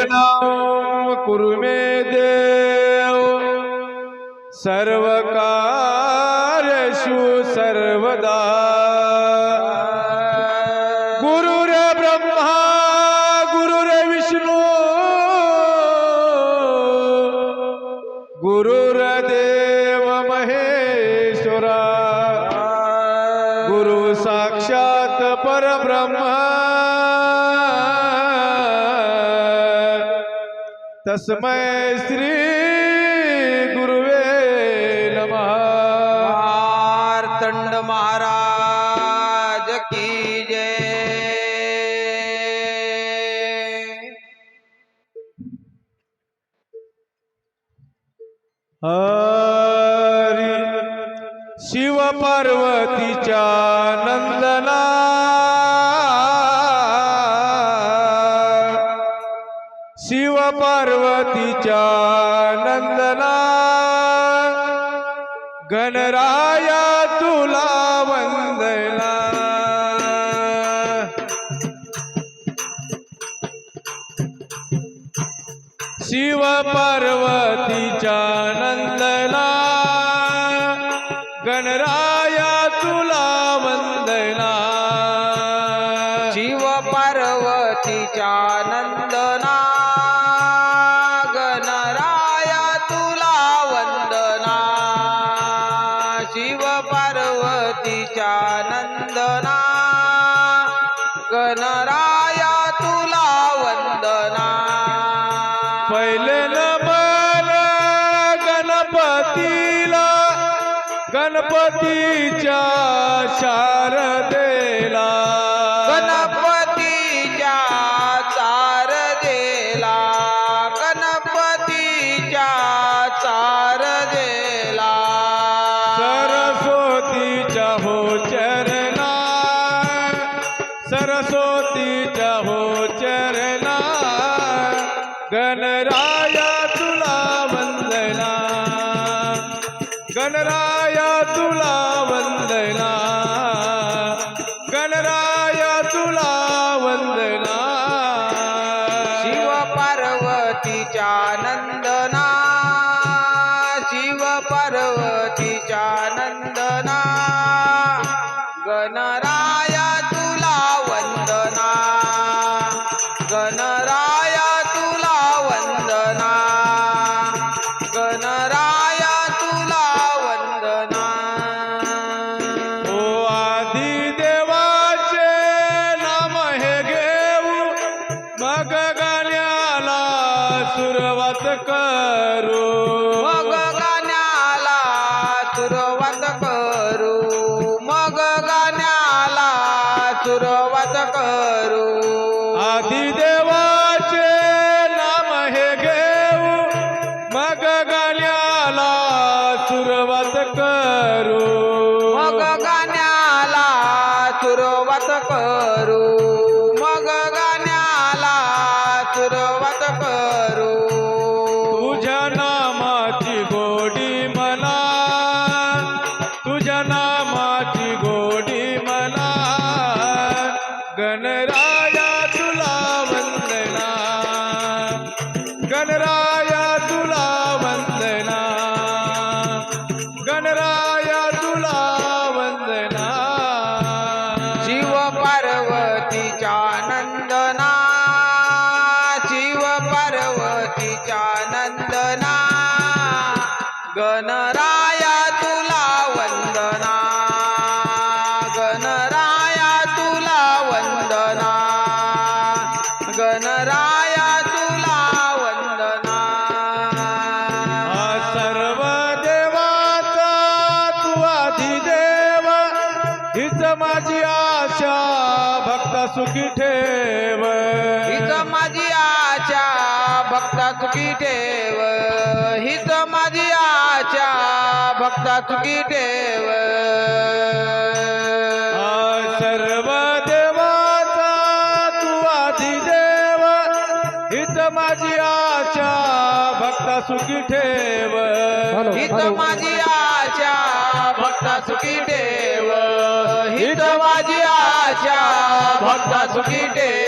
नाम कुरु मे देव। सर्व सर्वदा। गुरुर ब्रह्मा गुरुर विष्णू। गुरुर महेश्वरा। गुरु साक्षात परब्रह्मा। तस्मै श्री गुरुवे नमः। मार्तंड महाराज की जय। हरी शिव पार्वतीच्या नंदना पार्वतीच्या नंदना. गणराया तुला वंदना. शिव पार्वतीच्या नंदना. गणराया तुला वंदना. शिव पार्वतीच्या नंदना. वंदना. गणराया तुला वंदना. पहिले नमन गणपतीला गणपतीच्या शारदेला. सरस्वतीच्या हो चरणा. गणराया तुला वंदना. गणराया तुला वंदना. गणराया तुला वंदना. शिव पार्वतीच्या नंदना. शिव पार्वतीच्या नंदना. गणरा गाण्याला सुरुवात करू. मग गाण्याला सुरुवात करू. मग गाण्याला सुरुवात करू. तुझ्या नामाची गोडी मला. तुझ्या नामाची गोडी मला. गणराया गणराया तुला वंदना. गणराया तुला वंदना. गणराया तुला वंदना. सर्व देवाचा तू आधी देव हीच माझी आशा भक्ता सुखी ठेव. हित माझी आशा भक्ता चुकी ठेव. हित माझी आशा भक्ता ठेव हा सर्व देवाचा तू आधी देव हीच माझी आशा भक्ता सुखी ठेव. हित माझी आशा भक्ता सुखी ठेव. हित माझी आशा भक्ता सुखी ठेव.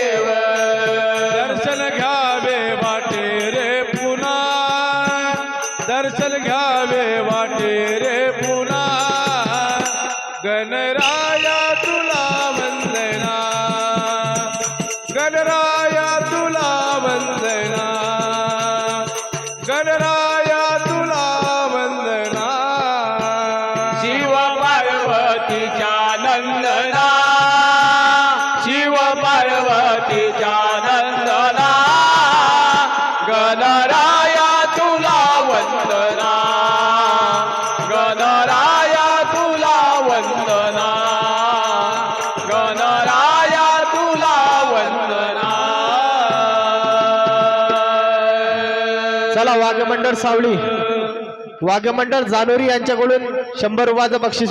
दर्शन घ्यावे वाटे रे पुन्हा गणराया तुला वंदना. गणराया तुला वंदना. गणराया तुला वंदना. शिव पार्वतीच्या नंदना. शिव पार्वतीच्या नंदना. गणरा चला वाघमंडळ सावळी वाघमंडळ जानोरी यांच्याकडून शंभर रुपयाचं बक्षीस